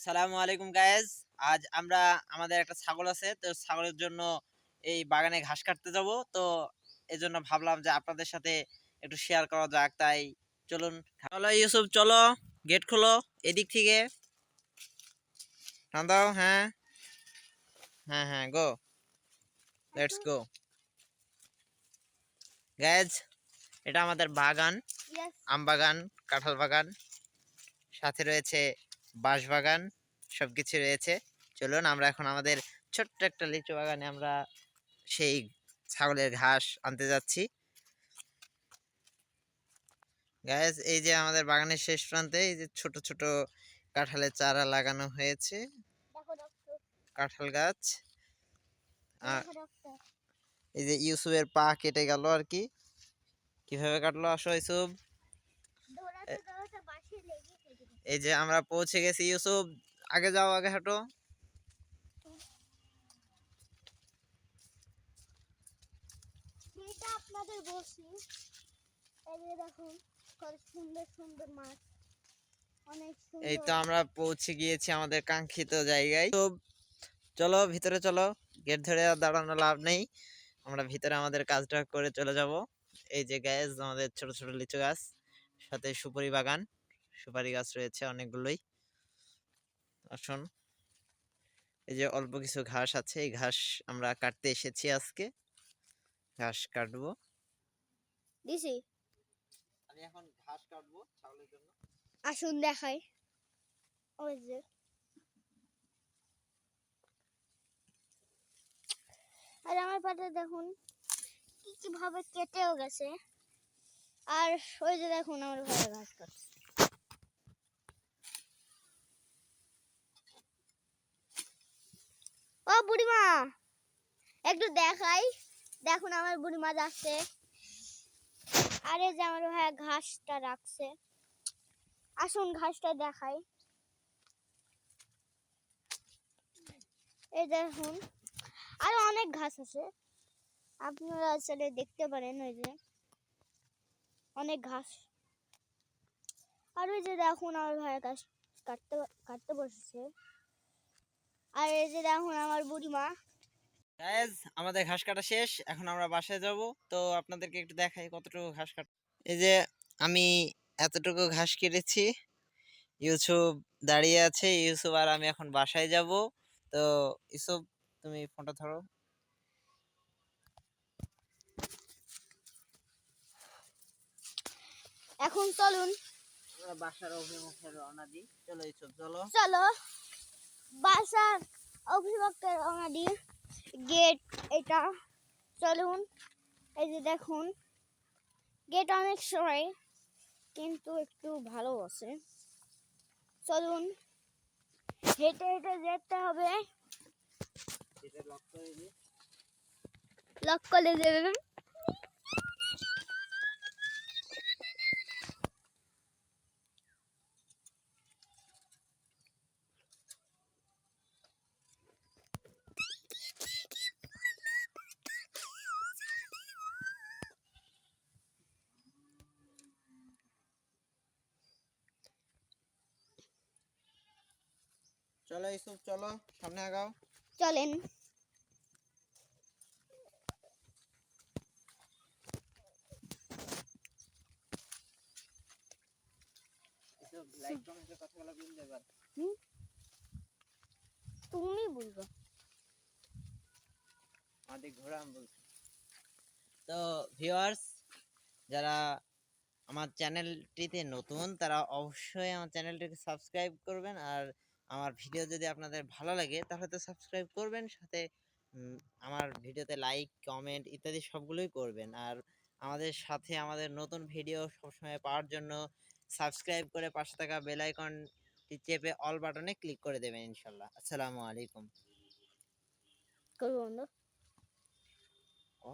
সালামু আলাইকুম গায়েজ আজ আমরা আমাদের একটা ছাগল আছে তো ছাগলের জন্য এই বাগানে ঘাস কাটতে যাব। তো এজন্য ভাবলাম যে আপনাদের সাথে একটু শেয়ার করা যাক। তাই চলুন চলো ইউসুফ চলো গেট খোলো এদিক থেকে। দাও হ্যাঁ। হ্যাঁ হ্যাঁ গো লেটস গো গায়েজ এটা আমাদের বাগান। আম বাগান কাঁঠাল বাগান। সাথে রয়েছে বাঁশ বাগান সবকিছু রয়েছে। চলুন আমরা এখন আমাদের ছোট্ট একটা লিচু বাগানে আমরা সেই ছাগলের ঘাস আনতে যাচ্ছি। গ্যাস এই যে আমাদের বাগানের শেষ প্রান্তে এই যে ছোট ছোট কাঁঠালের চারা লাগানো হয়েছে। কাঁঠাল গাছ। এই যে ইউসুফের পা কেটে গেল আর কি। কীভাবে কাটলো আসো ইউসুফ দৌড়াতে দৌড়াতে বাসে লেগে গেছে এই যে আমরা পৌঁছে গেছি ইউসুফ আগে যাও আগে হাঁটো। আপনাদের বলছি। এই দেখুন কত সুন্দর সুন্দর মাছ। এই তো আমরা পৌঁছে গিয়েছি আমাদের কাঙ্ক্ষিত জায়গায়। তো চলো ভিতরে চলো। গেট ধরে দাঁড়ানো লাভ নেই। আমরা ভিতরে আমাদের কাজটা করে চলে যাব। এই যে গ্যাস আমাদের ছোট ছোট লিচু গাছ সাথে সুপারি বাগান। সুপারি গাছ রয়েছে অনেকগুলোই। আসুন। এই যে অল্প কিছু ঘাস আছে এই ঘাস আমরা কাটতে এসেছি আজকে। ঘাস কাটবো। দিছি। আমি এখন ঘাস কাটবো ছাগলের জন্য। আসুন দেখাই। ওই যে। আর আমার পাটা দেখুন কি কি ভাবে কেটেও গেছে। আর ওই যে দেখুন আমার ভাই ঘাস কাটছে ও বুড়িমা একটু দেখাই। দেখুন আমার বুড়ি যাচ্ছে। আরে যে আমার ভাই ঘাসটা রাখছে। আসুন ঘাসটা দেখাই। এই দেখুন, আরও অনেক ঘাস আছে। আপনারা আসলে দেখতে পারেন ওই যে অনেক ঘাস। আর ওই যে দেখুন আমার ভাইয়ের ঘাস কাটতে কাটতে বসেছে। আর এই যে দেখুন আমার বুড়িমা। গাইজ আমাদের ঘাস কাটা শেষ এখন আমরা বাসায় যাব। তো আপনাদেরকে একটু দেখাই কতটুকু ঘাস কাটা। এই যে আমি এতটুকু ঘাস কেটেছি। ইউসুফ দাঁড়িয়ে আছে ইউসুফ আর আমি এখন বাসায় যাব। তো ইউসুফ তুমি ফোনটা ধরো। এখন চলুন। আমরা বাসার অভিমুখে রওনা দিই। চলো ইউসুফ চলো। চলো। বাসার অভিভাবকের রওনা গেট এটা চলুন এই যে দেখুন গেট অনেক সময় কিন্তু একটু ভালো আছে। চলুন হেঁটে হেঁটে যেতে হবে। লক করে দিই লক করে দেবেন। চলো ইউসুফ চলো সামনে আগাও। চলেন। তুমি বলব। আমাদের ঘোরাম বলছি। তো ভিউয়ার্স যারা আমার চ্যানেলটিতে নতুন তারা অবশ্যই আমার চ্যানেলটিকে সাবস্ক্রাইব করবেন আর আমার ভিডিও যদি আপনাদের ভালো লাগে তাহলে তো সাবস্ক্রাইব করবেন সাথে আমার ভিডিওতে লাইক কমেন্ট ইত্যাদি সবগুলোই করবেন। আর আমাদের সাথে আমাদের নতুন ভিডিও সবসময় পাওয়ার জন্য সাবস্ক্রাইব করে পাশে থাকা বেল আইকনটি চেপে অল বাটনে ক্লিক করে দেবেন ইনশাল্লাহ। আসসালামু আলাইকুম। করব বন্ধু ও।